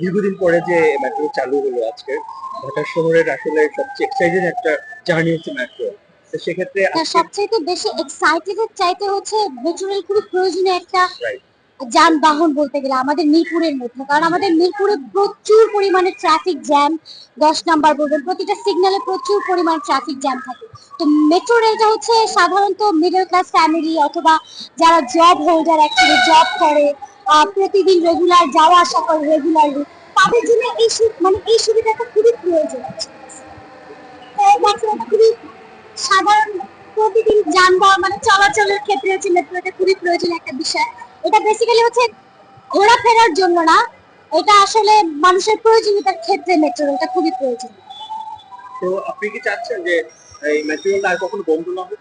দীর্ঘদিন পরে যে মেট্রো চালু হলো আজকে ঢাকা শহরের আসলে সবচেয়ে এক্সাইটেড একটা জার্নি হচ্ছে মেট্রো সেক্ষেত্রে সবচাইতে বেশি এক্সাইটেড চাইতে হচ্ছে প্রয়োজনীয় একটা যানবাহন বলতে গেলে আমাদের মিরপুরের মধ্যে। কারণ আমাদের মিরপুরে প্রচুর পরিমাণে ট্রাফিক জ্যাম দশ নাম্বার বলবেন প্রতিটা সিগন্যালে প্রচুর পরিমাণে ট্রাফিক জ্যাম থাকে। তো মেট্রো রেলটা হচ্ছে সাধারণত মিডল ক্লাস ফ্যামিলি অথবা যারা জব হোল্ডার অ্যাকচুয়ালি জব করে প্রতিদিন রেগুলার যাওয়া আসা করে রেগুলারলি তাদের জন্য এই মানে এই সুবিধাটা খুবই প্রয়োজন। মেট্রোটা খুবই সাধারণ প্রতিদিন যানবাহন মানে চলাচলের ক্ষেত্রে হচ্ছে মেট্রোটা খুবই প্রয়োজনীয় একটা বিষয়। এটা বেসিক্যালি হচ্ছে ঘোরাফেরার জন্য না, এটা আসলে মানুষের প্রয়োজনীয়তার ক্ষেত্রে মেট্রো রেলটা খুবই প্রয়োজন। তো আপনি কি চাচ্ছেন যে এই মেট্রো আর কখনো বন্ধ না হোক?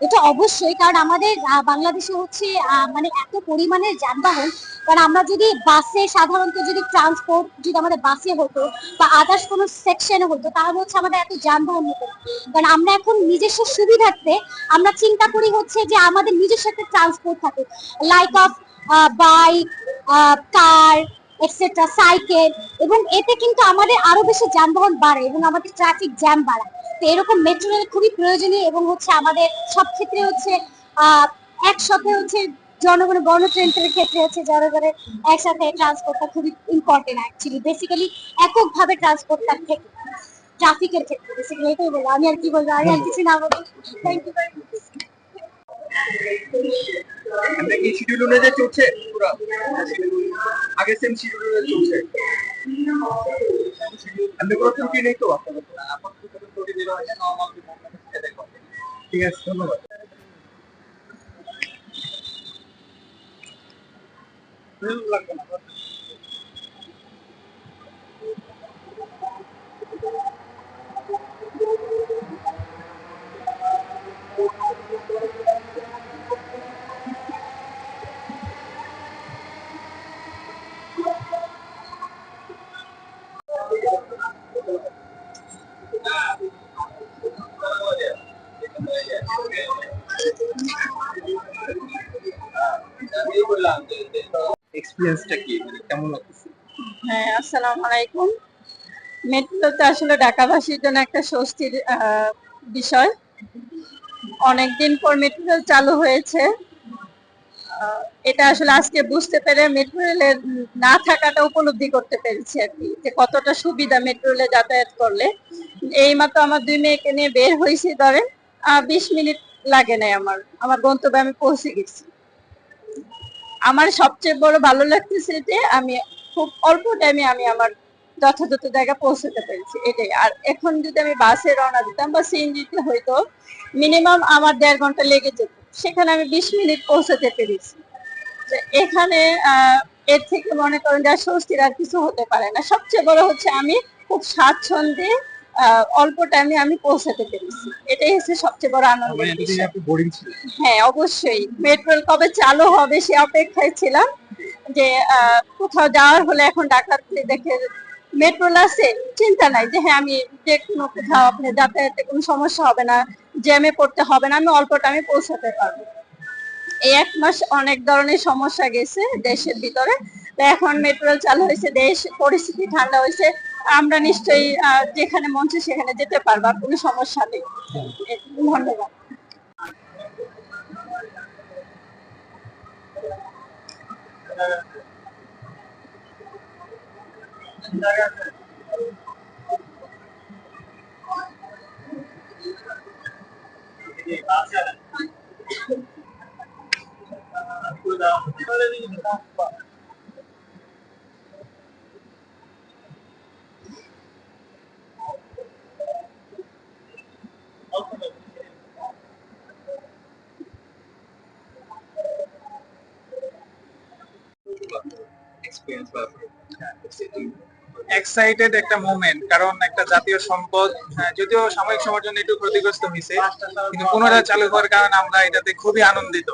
এটা অবশ্যই, কারণ আমাদের বাংলাদেশে হচ্ছে মানে এত পরিমাণের যানবাহন, কারণ আমরা যদি বাসে সাধারণত যদি ট্রান্সপোর্ট যদি আমাদের বাসে হতো বা আদার্স কোনো সেকশনে হতো, তাহলে হচ্ছে আমাদের এত যানবাহন হতো। কারণ আমরা এখন নিজস্ব সুবিধার্থে আমরা চিন্তা করি হচ্ছে যে আমাদের নিজস্ব একটা ট্রান্সপোর্ট থাকে like of bike car etcetera cycle এবং এতে কিন্তু আমাদের আরও বেশি যানবাহন বাড়ে এবং আমাদের ট্রাফিক জ্যাম বাড়ায় এরকম মেট্রো রেল খুবই প্রয়োজনীয় এবং হচ্ছে আমাদের সব ক্ষেত্রে হচ্ছে আহ, একসাথে হচ্ছে জনগণের গণতন্ত্রের ক্ষেত্রে হচ্ছে জনগণের একসাথে ট্রান্সপোর্টটা খুবই ইম্পর্টেন্ট অ্যাকচুয়ালি বেসিক্যালি এককভাবে ট্রান্সপোর্টটার থেকে ট্রাফিকের ক্ষেত্রে বেসিক্যালি এটাই বলব। আমি আর কি বলব? আমি আর কিছু না বলব। থ্যাংক ইউ ভেরি মাচ আমরা কি শিডিউল অনুযায়ী চলছে পুরো। আগে সেম শিডিউল চলছে কোনো ত্রুটি নেই তো? আপনাদের ঠিক আছে ধন্যবাদ লাগবে না মানে হ্যাঁ আসসালামু আলাইকুম। আসলে ঢাকাবাসীর জন্য একটা স্বস্তির বিষয়। অনেকদিন পর মেট্রো চালু হয়েছে। এটা আসলে আজকে বুঝতে পেরে মেট্রো রেলের না থাকাটা উপলব্ধি করতে পেরেছি আর কি, যে কতটা সুবিধা মেট্রো রেলে যাতায়াত করলে। এই মাত্র আমার দুই মেয়েকে নিয়ে বের হয়েছি ধরেন বিশ মিনিট লাগে নাই আমার। আমার গন্তব্যে আমি পৌঁছে গেছি। আমার সবচেয়ে বড় ভালো লাগতেছে যে আমি খুব অল্প টাইমে আমি আমার যথাযথ জায়গা পৌঁছতে পেরেছি, এটাই। আর এখন যদি আমি বাসে রওনা দিতাম বা সিএনজিতে হয়তো মিনিমাম আমার দেড় ঘণ্টা লেগে যেত। সেখানে আমি বিশ মিনিট পৌঁছাতে পেরেছি। এখানে এর থেকে মনে করেন যে স্বস্তির আর কিছু হতে পারে না। সবচেয়ে বড় হচ্ছে আমি খুব স্বাচ্ছন্দ্যে অল্প টাইমে আমি পৌঁছাতে পেরেছি। এটাই হচ্ছে সবচেয়ে বড় ছিলেন। হ্যাঁ অবশ্যই। মেট্রো কবে চালু হবে সে অপেক্ষায় ছিলাম যে কোথাও যাওয়ার হলে এখন ডাকাতে দেখে মেট্রো আছে চিন্তা নাই যে হ্যাঁ আমি যে কোনো কোথাও আপনি যাতায়াতে কোনো সমস্যা হবে না জ্যামে পড়তে হবে না আমি অল্প টাইমে পৌঁছাতে পারব। এই এক মাস অনেক ধরনের সমস্যা গেছে দেশের ভিতরে। তো এখন মেট্রো চালু হয়েছে দেশ পরিস্থিতি ঠান্ডা হয়েছে আমরা নিশ্চয়ই যেখানে মন সেখানে যেতে পারব কোনো সমস্যা নেই। ধন্যবাদ। এক্সপিরিয়েন্স এক্সাইটেড একটা মোমেন্ট কারণ একটা জাতীয় সম্পদ হ্যাঁ, যদিও সাময়িক সময়ের জন্য একটু ক্ষতিগ্রস্ত হয়েছে কিন্তু পুনরায় চালু হওয়ার কারণে আমরা এটাতে খুবই আনন্দিত।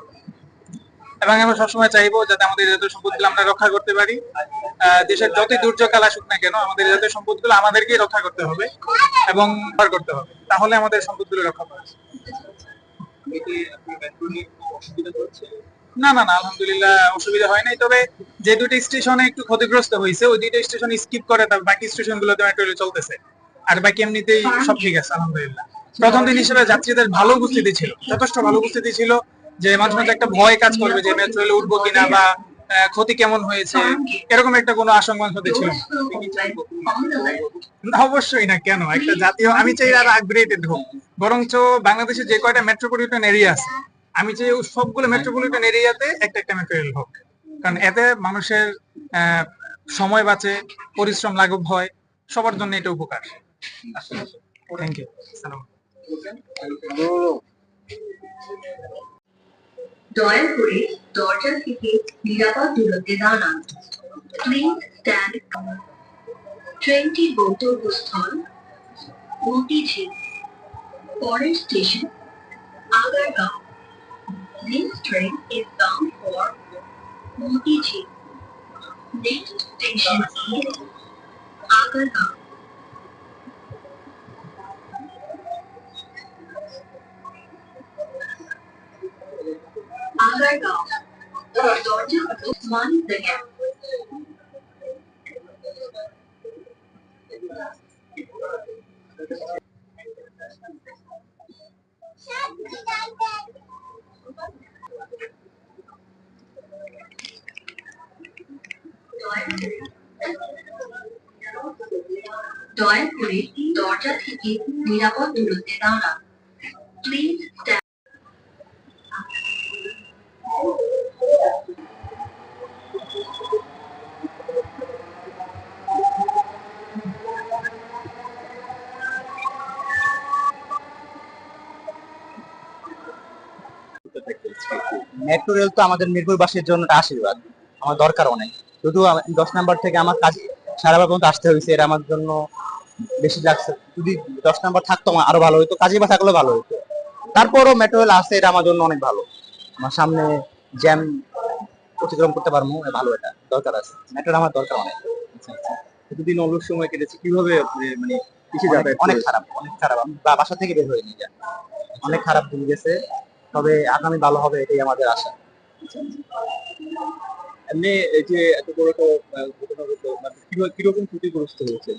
এবং আমরা সবসময় চাইব যাতে আমাদের জাতীয় সম্পদগুলো আমরা রক্ষা করতে পারি। দেশের যতই দুর্যোগ আসুক না কেন আমাদের জাতীয় সম্পদগুলো আমাদেরকেই রক্ষা করতে হবে এবং ব্যবহার করতে হবে। তাহলে আমাদের সম্পদগুলো রক্ষা নিয়ে কোনো অসুবিধা হচ্ছে? না না না আলহামদুলিল্লাহ অসুবিধা হয় নাই তবে যে দুটো স্টেশনে একটু ক্ষতিগ্রস্ত হয়েছে ওই দুইটা স্টেশন স্কিপ করে তার বাকি স্টেশন গুলোতে মেট্রো রেল চলতেছে। আর বাকি এমনিতেই সব ঠিক আছে, আলহামদুলিল্লাহ। প্রথম দিন হিসেবে যাত্রীদের ভালো উপস্থিতি ছিল, যথেষ্ট ভালো উপস্থিতি ছিল যে মানুষ মধ্যে একটা ভয় কাজ করবে যে মেট্রো রেলে উঠবো কিনা বা ক্ষতি কেমন হয়েছে, এরকম একটা কোনো আশঙ্কা মধ্যে ছিল না। অবশ্যই না, কেন? একটা জাতীয়, আমি চাই আর আপগ্রেডেড হোক। বরঞ্চ বাংলাদেশে যে কয়টা মেট্রোপলিটন এরিয়া আছে, আমি চাই সবগুলো মেট্রোপলিটন এরিয়াতে একটা একটা মেট্রো রেল হোক। কারণ এতে মানুষের সময় বাঁচে, পরিশ্রম লাঘব হয়, সবার জন্য এটা উপকার। থ্যাংক ইউ দয়া করে দরজা থেকে নিরাপদ দূরত্বে দাঁড়ান। প্লিজ স্ট্যান্ড পরের station, Agargaon. This train is bound for मोती झील नेक्स्ट स्टेशन आगरगांव आगरगांव और जॉर्जिया उस्मानी दरिया দয়া করে দরজা থেকে নিরাপদ দূরত্বে প্লিজ মেট্রো রেল তো আমাদের মিরপুরবাসীর জন্য আশীর্বাদ। আমার দরকার অনেক শুধু দশ নাম্বার থেকে আমার কাজ সারাবার পর্যন্ত আসতে হয়েছে এটা আমার জন্য বেশি লাগছে। যদি দশ নাম্বার থাকতো আমার আরও ভালো হতো কাজে বা থাকলেও ভালো হতো তারপরও মেট্রো রেল আসছে এটা আমার জন্য অনেক ভালো। আমার সামনে জ্যাম অতিক্রম করতে পারব ভালো এটা দরকার আছে। মেট্রো আমার দরকার অনেক। এতদিন অলস সময় কেটেছে কীভাবে মানে কিসে যাবে অনেক খারাপ অনেক খারাপ। আমি বাসা থেকে বের হয়ে যা অনেক খারাপ দিন গেছে তবে আগামী ভালো হবে এটাই আমাদের আশা। এমনি এই যে এত বড় তো ঘটনা ঘটলো মানে কীরকম ক্ষতিগ্রস্ত হয়েছে?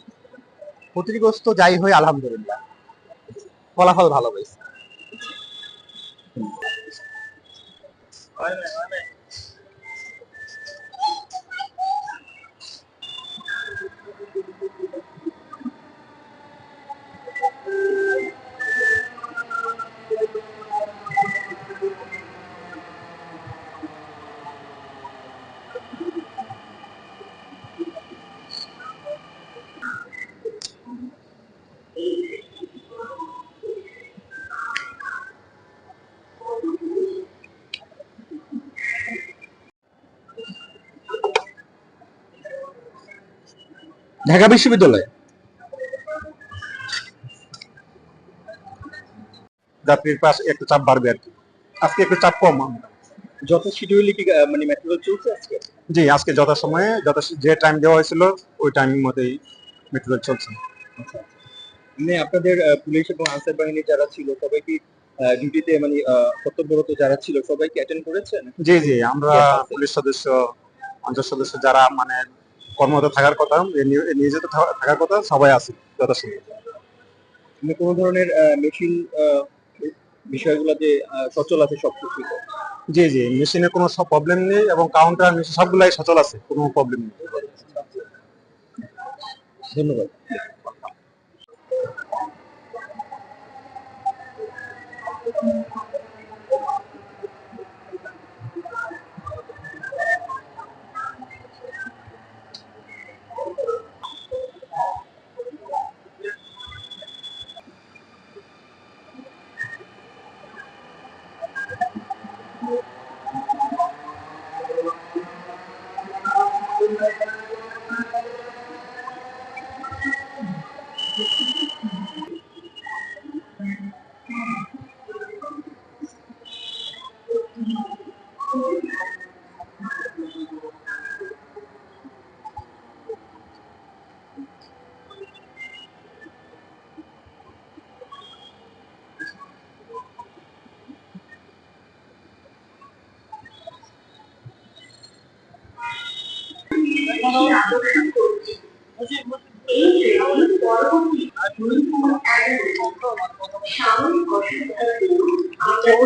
ক্ষতিগ্রস্ত যাই হয় আলহামদুলিল্লাহ। ফলাফল ভালো হয়েছে ঢাকা বিশ্ববিদ্যালয়। যাত্রীর পাশ একটু চাপ বাড়বে আর কি। আজকে একটু চাপ কম যত শিডিউলে কি মানে মেট্রো চলছে আজকে? জি আজকে যথা সময়ে যথা যে টাইম দেওয়া হয়েছিল ওই টাইমের মধ্যেই মেট্রো চলছে। মানে আপনাদের পুলিশ এবং আনসার বাহিনী যারা ছিল সবাই কি ডিউটিতে মানে আহ, কর্তব্যরত যারা ছিল সবাই কি অ্যাটেন্ড করেছেন জি জি আমরা পুলিশ সদস্য অঞ্চল সদস্য যারা মানে কর্মরত থাকার কথা নিয়োজিত থাকার কথা সবাই আছে যথাসময়। কিন্তু কোনো ধরনের মেশিন বিষয়গুলোতে সচল আছে সব কিছু জি জি মেশিনে কোনো সব প্রবলেম নেই এবং কাউন্টার মেশিন সবগুলাই সচল আছে কোনো প্রবলেম নেই। ধন্যবাদ।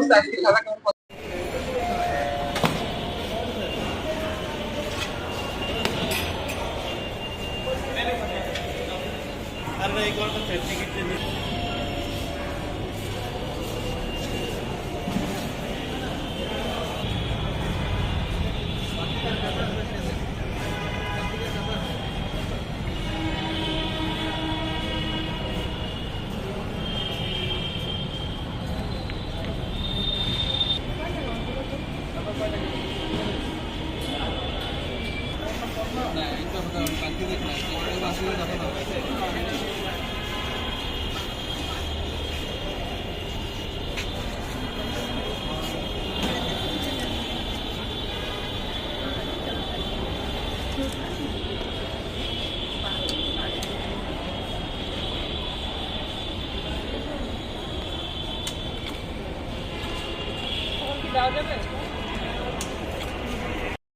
কি অবস্থা আজকে